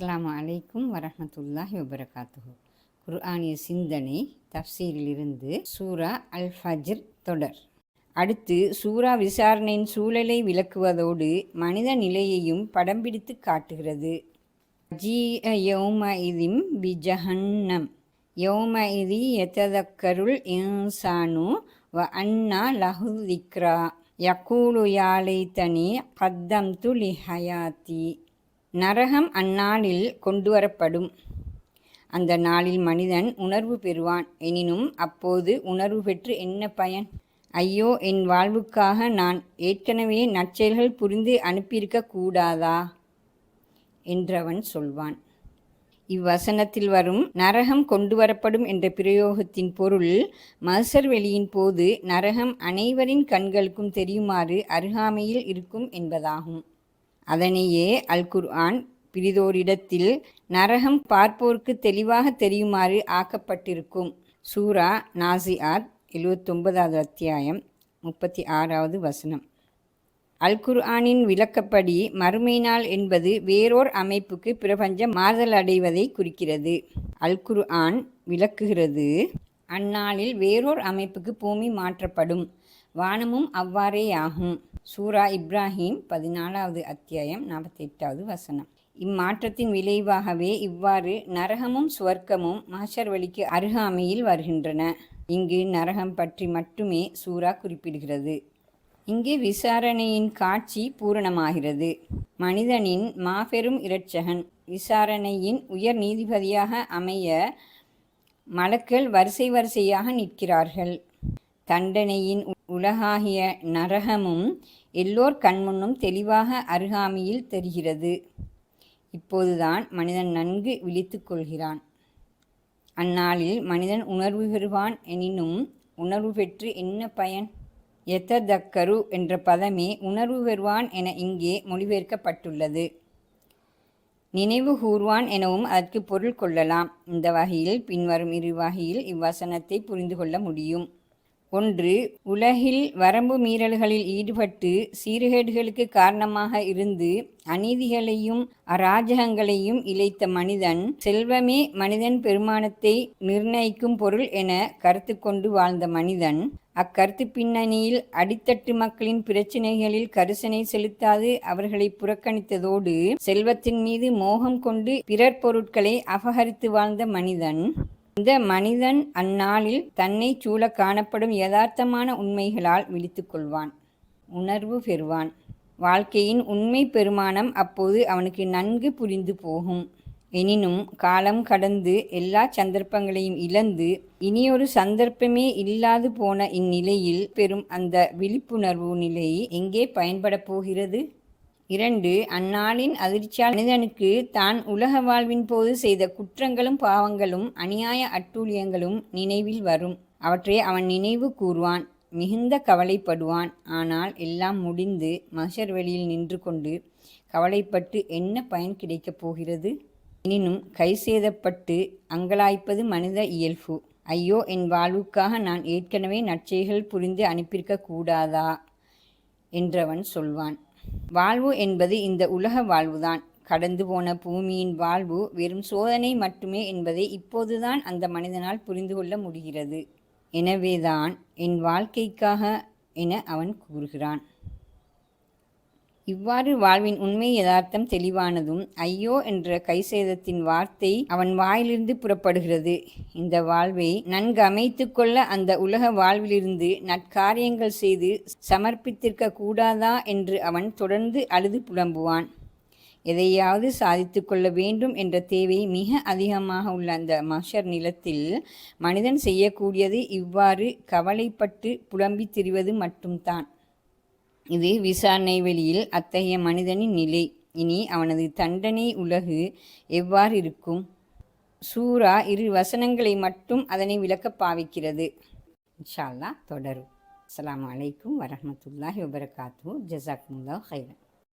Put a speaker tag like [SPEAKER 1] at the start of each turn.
[SPEAKER 1] அஸ்லாம் அலைக்கும் வரமத்துல்லாஹி வபரகாத்துஹு. குர்ஆனிய சிந்தனை தப்சீரிலிருந்து சூரா அல் ஃபஜ்ர் தொடர். அடுத்து சூரா விசாரணையின் சூழலை விளக்குவதோடு மனித நிலையையும் படம் பிடித்து காட்டுகிறது. ஜீ யௌம இதிம் பிஜஹன்னம். யௌம இதி எத்ததக்கருள் இன்சானு வ அன்னா லஹு திக்ரா. யக்கூலு யாலை தனி கத்தம் துலி ஹயாத்தி நரகம் அந்நாளில் கொண்டுவரப்படும். அந்த நாளில் மனிதன் உணர்வு பெறுவான். எனினும் அப்போது உணர்வு பெற்று என்ன பயன்? ஐயோ என் வாழ்வுக்காக நான் ஏற்கனவே நற்செயல்கள் புரிந்து அனுப்பியிருக்க கூடாதா? என்றவன் சொல்வான். இவ்வசனத்தில் வரும் நரகம் கொண்டு வரப்படும் என்ற பிரயோகத்தின் பொருள் மசர் வெளியின் போது நரகம் அனைவரின் கண்களுக்கும் தெரியுமாறு அருகாமையில் இருக்கும் என்பதாகும். அதனையே அல் குர்ஆன் பிரிதோரிடத்தில் நரகம் பார்ப்போருக்கு தெளிவாக தெரியுமாறு ஆக்கப்பட்டிருக்கும். சூரா நாசிஆத் எழுவத்தொன்பதாவது அத்தியாயம் முப்பத்தி ஆறாவது வசனம். அல் குர்ஆனின் விளக்கப்படி மறுமை நாள் என்பது வேறோர் அமைப்புக்கு பிரபஞ்சம் மாறுதல் அடைவதை குறிக்கிறது. அல் குர்ஆன் விளக்குகிறது அந்நாளில் வேறோர் அமைப்புக்கு பூமி மாற்றப்படும். வானமும் அவ்வாறே ஆகும் சூரா இப்ராஹிம் பதினாலாவது அத்தியாயம் நாற்பத்தி எட்டாவது வசனம். இம்மாற்றத்தின் விளைவாகவே இவ்வாறு நரகமும் சுவர்க்கமும் மாஷர் வழிக்கு அருகாமையில் வருகின்றன. இங்கு நரகம் பற்றி மட்டுமே சூரா குறிப்பிடுகிறது. இங்கு விசாரணையின் காட்சி பூரணமாகிறது. மனிதனின் மாபெரும் இரட்சகன் விசாரணையின் உயர் நீதிபதியாக அமைய மலக்கள் வரிசை வரிசையாக நிற்கிறார்கள். தண்டனையின் உலகாகிய நரகமும் எல்லோர் கண்முன்னும் தெளிவாக அருகாமையில் தெரிகிறது. இப்போதுதான் மனிதன் நன்கு விழித்து கொள்கிறான். அந்நாளில் மனிதன் உணர்வு பெறுவான் எனினும் உணர்வு பெற்று என்ன பயன்? எத்ததக்கரு என்ற பதமே உணர்வு பெறுவான் என இங்கே மொழிபெயர்க்கப்பட்டுள்ளது. நினைவு கூர்வான் எனவும் அதற்கு பொருள் கொள்ளலாம். இந்த வகையில் பின்வரும் இரு வகையில் இவ்வசனத்தை புரிந்து கொள்ள முடியும். ஒன்று உலகில் வரம்பு மீறல்களில் ஈடுபட்டு சீர்கேடுகளுக்கு காரணமாக இருந்து அநீதிகளையும் அராஜகங்களையும் இழைத்த மனிதன் செல்வமே மனிதன் பெருமானத்தை நிர்ணயிக்கும் பொருள் என கருத்து கொண்டு வாழ்ந்த மனிதன். அக்கருத்து பின்னணியில் அடித்தட்டு மக்களின் பிரச்சினைகளில் கரிசனை செலுத்தாது அவர்களை புறக்கணித்ததோடு செல்வத்தின் மீது மோகம் கொண்டு பிறர் பொருட்களை அபகரித்து வாழ்ந்த மனிதன். இந்த மனிதன் அந்நாளில் தன்னை சூழ காணப்படும் யதார்த்தமான உண்மைகளால் விழித்து கொள்வான் உணர்வு பெறுவான். வாழ்க்கையின் உண்மை பெருமானம் அப்போது அவனுக்கு நன்கு புரிந்து போகும். எனினும் காலம் கடந்து எல்லா சந்தர்ப்பங்களையும் இழந்து இனியொரு சந்தர்ப்பமே இல்லாது போன இந்நிலையில் பெறும் அந்த விழிப்புணர்வு நிலை எங்கே பயன்படப் போகிறது? இரண்டு அந்நாளின் அதிர்ச்சியால் மனிதனுக்கு தான் உலக வாழ்வின் போது செய்த குற்றங்களும் பாவங்களும் அநியாய அட்டூழியங்களும் நினைவில் வரும். அவற்றை அவன் நினைவு கூறுவான் மிகுந்த கவலைப்படுவான். ஆனால் எல்லாம் முடிந்து மஷர் வெளியில் நின்று கொண்டு கவலைப்பட்டு என்ன பயன் கிடைக்கப் போகிறது? எனினும் கை சேதப்பட்டு அங்கலாய்ப்பது மனித இயல்பு. ஐயோ என் வாழ்வுக்காக நான் ஏற்கனவே நற்செய்கள் புரிந்து அனுப்பியிருக்க கூடாதா? என்றவன் சொல்வான். வாழ்வு என்பது இந்த உலக வாழ்வுதான். கடந்து போன பூமியின் வாழ்வு வெறும் சோதனை மட்டுமே என்பதை இப்போதுதான் அந்த மனிதனால் புரிந்து கொள்ள முடிகிறது. எனவேதான் என் வாழ்க்கைக்காக என அவன் கூறுகிறான். இவ்வாறு வாழ்வின் உண்மை யதார்த்தம் தெளிவானதும் ஐயோ என்ற கைசேதத்தின் வார்த்தை அவன் வாயிலிருந்து புறப்படுகிறது. இந்த வாழ்வை நன்கு அமைத்து கொள்ள அந்த உலக வாழ்விலிருந்து நற்காரியங்கள் செய்து சமர்ப்பித்திருக்க கூடாதா என்று அவன் தொடர்ந்து அழுது புலம்புவான். எதையாவது சாதித்து கொள்ள வேண்டும் என்ற தேவை மிக அதிகமாக உள்ள அந்த மஷர் நிலத்தில் மனிதன் செய்யக்கூடியது இவ்வாறு கவலைப்பட்டு புலம்பித் திரிவது மட்டும்தான். இது விசாரணை வெளியில் அத்தகைய மனிதனின் நிலை. இனி அவனது தண்டனை உலகு எவ்வாறு இருக்கும்? சூரா இரு வசனங்களை மட்டும் அதனை விளக்க பாவிக்கிறது. இன்ஷால்லா தொடரும். அஸ்லாம் வலைக்கும் வரமத்துல்லாஹி வபரகாத்து ஜசாக்முல்லா ஹைரன்